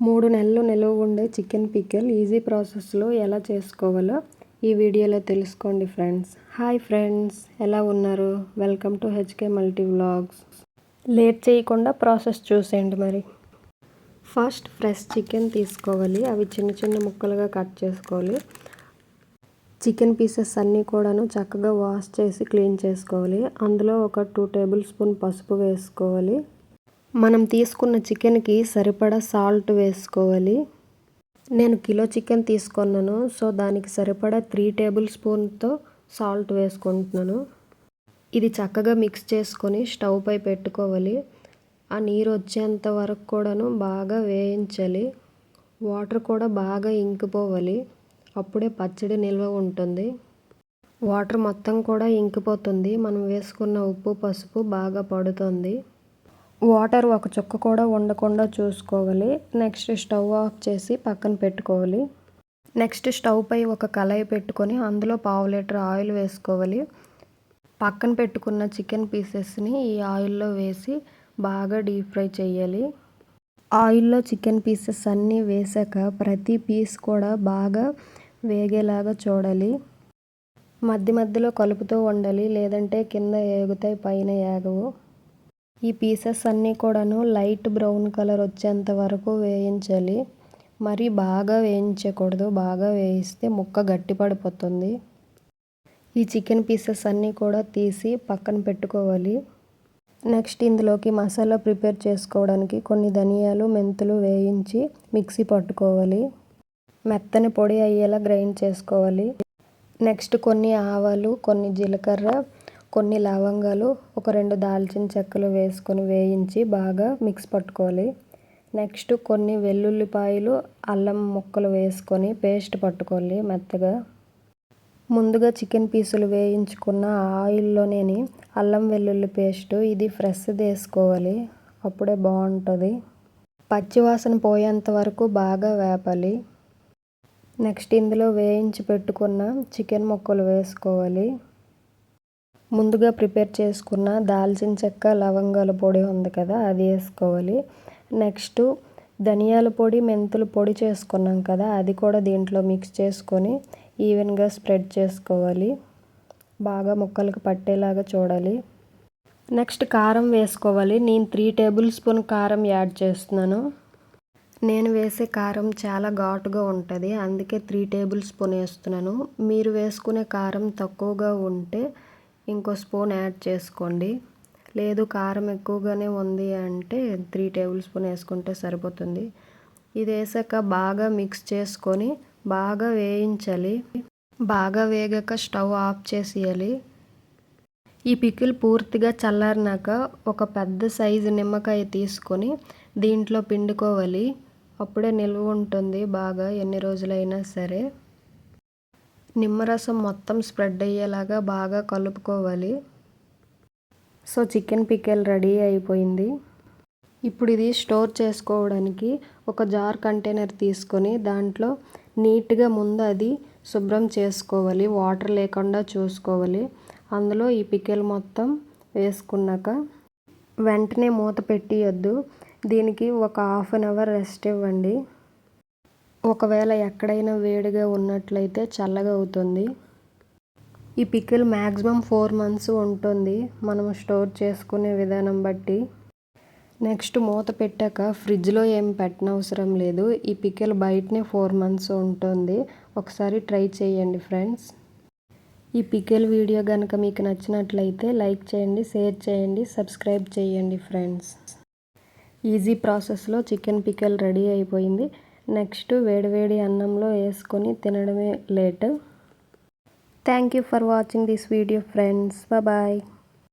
మూడు నెలలు నిలువ ఉండే చికెన్ పికెల్ ఈజీ ప్రాసెస్లో ఎలా చేసుకోవాలో ఈ వీడియోలో తెలుసుకోండి ఫ్రెండ్స్. హాయ్ ఫ్రెండ్స్ ఎలా ఉన్నారు? Welcome to HK multi vlogs. Late చేయకుండా ప్రాసెస్ చూసేయండి మరి. ఫస్ట్ ఫ్రెష్ చికెన్ తీసుకోవాలి. అవి చిన్న చిన్న ముక్కలుగా కట్ చేసుకోవాలి. చికెన్ పీసెస్ అన్నీ కూడాను చక్కగా వాష్ చేసి క్లీన్ చేసుకోవాలి. అందులో ఒక టూ టేబుల్ స్పూన్ పసుపు వేసుకోవాలి. మనం తీసుకున్న చికెన్కి సరిపడా సాల్ట్ వేసుకోవాలి. నేను కిలో చికెన్ తీసుకున్నాను. సో దానికి సరిపడా త్రీ టేబుల్ స్పూన్తో సాల్ట్ వేసుకుంటున్నాను. ఇది చక్కగా మిక్స్ చేసుకొని స్టవ్ పై పెట్టుకోవాలి. ఆ నీరు వచ్చేంత వరకు కూడాను బాగా వేయించాలి. వాటర్ కూడా బాగా ఇంకిపోవాలి. అప్పుడే పచ్చడి నిల్వ ఉంటుంది. వాటర్ మొత్తం కూడా ఇంకిపోతుంది. మనం వేసుకున్న ఉప్పు పసుపు బాగా పడుతుంది. వాటర్ ఒక చుక్క కూడా ఉండకుండా చూసుకోవాలి. నెక్స్ట్ స్టవ్ ఆఫ్ చేసి పక్కన పెట్టుకోవాలి. నెక్స్ట్ స్టవ్ పై ఒక కళాయి పెట్టుకొని అందులో పావు లీటర్ ఆయిల్ వేసుకోవాలి. పక్కన పెట్టుకున్న చికెన్ పీసెస్ని ఈ ఆయిల్లో వేసి బాగా డీప్ ఫ్రై చేయాలి. ఆయిల్లో చికెన్ పీసెస్ అన్నీ వేసాక ప్రతి పీస్ కూడా బాగా వేగేలాగా చూడాలి. మధ్య మధ్యలో కలుపుతూ ఉండాలి. లేదంటే కింద ఏగుతాయి పైన ఏగవు. ఈ పీసెస్ అన్నీ కూడాను లైట్ బ్రౌన్ కలర్ వచ్చేంత వరకు వేయించాలి. మరి బాగా వేయించకూడదు. బాగా వేయిస్తే ముక్క గట్టి పడిపోతుంది. ఈ చికెన్ పీసెస్ అన్నీ కూడా తీసి పక్కన పెట్టుకోవాలి. నెక్స్ట్ ఇందులోకి మసాలా ప్రిపేర్ చేసుకోవడానికి కొన్ని ధనియాలు మెంతులు వేయించి మిక్సీ పట్టుకోవాలి. మెత్తని పొడి అయ్యేలా గ్రైండ్ చేసుకోవాలి. నెక్స్ట్ కొన్ని ఆవాలు కొన్ని జీలకర్ర కొన్ని లవంగాలు ఒక రెండు దాల్చిన చెక్కలు వేసుకొని వేయించి బాగా మిక్స్ పట్టుకోవాలి. నెక్స్ట్ కొన్ని వెల్లుల్లిపాయలు అల్లం ముక్కలు వేసుకొని పేస్ట్ పట్టుకోవాలి మెత్తగా. ముందుగా చికెన్ పీసులు వేయించుకున్న ఆయిల్లోనే అల్లం వెల్లుల్లి పేస్ట్ ఇది ఫ్రెష్ది వేసుకోవాలి అప్పుడే బాగుంటుంది. పచ్చివాసన పోయేంత వరకు బాగా వేపాలి. నెక్స్ట్ ఇందులో వేయించి పెట్టుకున్న చికెన్ ముక్కలు వేసుకోవాలి. ముందుగా ప్రిపేర్ చేసుకున్న దాల్చిన చెక్క లవంగాల పొడి ఉంది కదా అది వేసుకోవాలి. నెక్స్ట్ ధనియాల పొడి మెంతుల పొడి చేసుకున్నాం కదా అది కూడా దీంట్లో మిక్స్ చేసుకొని ఈవెన్గా స్ప్రెడ్ చేసుకోవాలి. బాగా ముక్కలకు పట్టేలాగా చూడాలి. నెక్స్ట్ కారం వేసుకోవాలి. నేను త్రీ టేబుల్ స్పూన్ కారం యాడ్ చేస్తున్నాను. నేను వేసే కారం చాలా ఘాటుగా ఉంటుంది అందుకే త్రీ టేబుల్ స్పూన్ వేస్తున్నాను. మీరు వేసుకునే కారం తక్కువగా ఉంటే ఇంకో స్పూన్ యాడ్ చేసుకోండి. లేదు కారం ఎక్కువగానే ఉంది అంటే త్రీ టేబుల్ స్పూన్ వేసుకుంటే సరిపోతుంది. ఇది వేసాక బాగా మిక్స్ చేసుకొని బాగా వేయించాలి. బాగా వేగాక స్టవ్ ఆఫ్ చేసేయాలి. ఈ పికిల్ పూర్తిగా చల్లారినాక ఒక పెద్ద సైజు నిమ్మకాయ తీసుకొని దీంట్లో పిండుకోవాలి. అప్పుడే నిల్వ ఉంటుంది బాగా ఎన్ని రోజులైనా సరే. నిమ్మరసం మొత్తం స్ప్రెడ్ అయ్యేలాగా బాగా కలుపుకోవాలి. సో చికెన్ పికెల్ రెడీ అయిపోయింది. ఇప్పుడు ఇది స్టోర్ చేసుకోవడానికి ఒక జార్ కంటైనర్ తీసుకొని దాంట్లో నీట్గా ముందు అది శుభ్రం చేసుకోవాలి. వాటర్ లేకుండా చూసుకోవాలి. అందులో ఈ పికెల్ మొత్తం వేసుకున్నాక వెంటనే మూత పెట్టియొద్దు. దీనికి ఒక హాఫ్ అన్ అవర్ రెస్ట్ ఇవ్వండి. ఒకవేళ ఎక్కడైనా వేడిగా ఉన్నట్లయితే చల్లగా అవుతుంది. ఈ పికిల్ మ్యాక్సిమం ఫోర్ మంత్స్ ఉంటుంది. మనం స్టోర్ చేసుకునే విధానం బట్టి. నెక్స్ట్ మూత పెట్టాక ఫ్రిడ్జ్లో ఏం పెట్టనవసరం లేదు. ఈ పికిల్ బయటనే ఫోర్ మంత్స్ ఉంటుంది. ఒకసారి ట్రై చేయండి ఫ్రెండ్స్. ఈ పికిల్ వీడియో కనుక మీకు నచ్చినట్లయితే లైక్ చేయండి షేర్ చేయండి సబ్స్క్రైబ్ చేయండి ఫ్రెండ్స్. ఈజీ ప్రాసెస్లో చికెన్ పికిల్ రెడీ అయిపోయింది. నెక్స్ట్ వేడివేడి అన్నంలో వేసుకొని తినడమే late. Thank you for watching this video friends bye